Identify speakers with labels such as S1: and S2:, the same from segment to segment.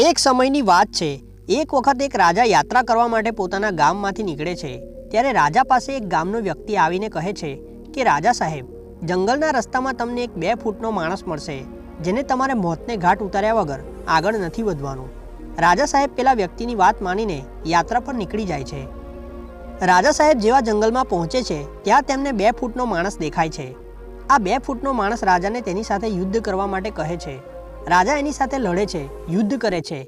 S1: એક સમયની વાત છે. એક વખત એક રાજા યાત્રા કરવા માટે પોતાના ગામમાંથી નીકળે છે. ત્યારે રાજા પાસે એક ગામનો વ્યક્તિ આવીને કહે છે કે, રાજા સાહેબ, જંગલના રસ્તામાં તમને એક બે ફૂટનો માણસ મળશે, જેને તમારે મોતને ઘાટ ઉતાર્યા વગર આગળ નથી વધવાનું. રાજા સાહેબ પેલા વ્યક્તિની વાત માનીને યાત્રા પર નીકળી જાય છે. રાજા સાહેબ જેવા જંગલમાં પહોંચે છે, ત્યાં તેમને બે ફૂટનો માણસ દેખાય છે. આ બે ફૂટનો માણસ રાજાને તેની સાથે યુદ્ધ કરવા માટે કહે છે. રાજા એની સાથે લડે છે, યુદ્ધ કરે છે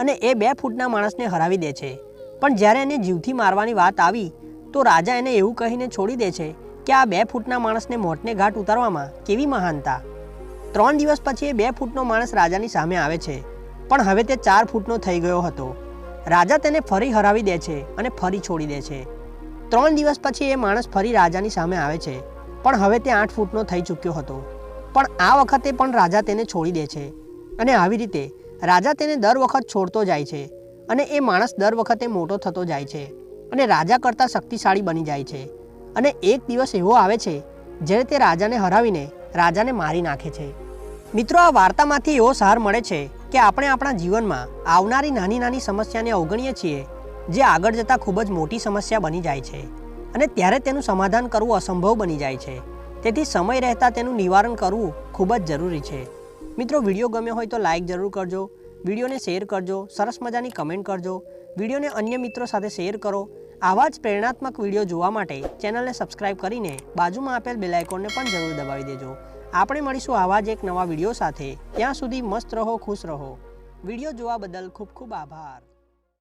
S1: અને એ બે ફૂટના માણસને હરાવી દે છે. પણ જ્યારે એને જીવથી મારવાની વાત આવી, તો રાજા એને એવું કહીને છોડી દે છે કે આ બે ફૂટના માણસને મોટને ઘાટ ઉતારવામાં કેવી મહાનતા. ત્રણ દિવસ પછી એ બે ફૂટનો માણસ રાજાની સામે આવે છે, પણ હવે તે ચાર ફૂટનો થઈ ગયો હતો. રાજા તેને ફરી હરાવી દે છે અને ફરી છોડી દે છે. ત્રણ દિવસ પછી એ માણસ ફરી રાજાની સામે આવે છે, પણ હવે તે આઠ ફૂટનો થઈ ચૂક્યો હતો. પણ આ વખતે પણ રાજા તેને છોડી દે છે. અને આવી રીતે રાજા તેને દર વખત છોડતો જાય છે અને એ માણસ દર વખતે મોટો થતો જાય છે અને રાજા કરતાં શક્તિશાળી બની જાય છે. અને એક દિવસ એવો આવે છે જ્યારે તે રાજાને હરાવીને રાજાને મારી નાખે છે. મિત્રો, આ વાર્તામાંથી એવો સાર મળે છે કે આપણે આપણા જીવનમાં આવનારી નાની નાની સમસ્યાને અવગણીએ છીએ જે આગળ જતાં ખૂબ જ મોટી સમસ્યા બની જાય છે અને ત્યારે તેનું સમાધાન કરવું અસંભવ બની જાય છે. તેથી સમય રહેતા તેનું નિવારણ કરવું ખૂબ જ જરૂરી છે. મિત્રો, વીડિયો ગમ્યો હોય તો લાઇક જરૂર કરજો, વિડીયોને શેર કરજો, સરસ મજાની કમેન્ટ કરજો, વિડીયોને અન્ય મિત્રો સાથે શેર કરો. આવા જ પ્રેરણાત્મક વીડિયો જોવા માટે ચેનલને સબસ્ક્રાઇબ કરીને બાજુમાં આપેલ બેલ આઇકોનને પણ જરૂર દબાવી દેજો. આપણે મળીશું આવા જ એક નવા વીડિયો સાથે. ત્યાં સુધી મસ્ત રહો, ખુશ રહો. વીડિયો જોવા બદલ ખૂબ ખૂબ આભાર.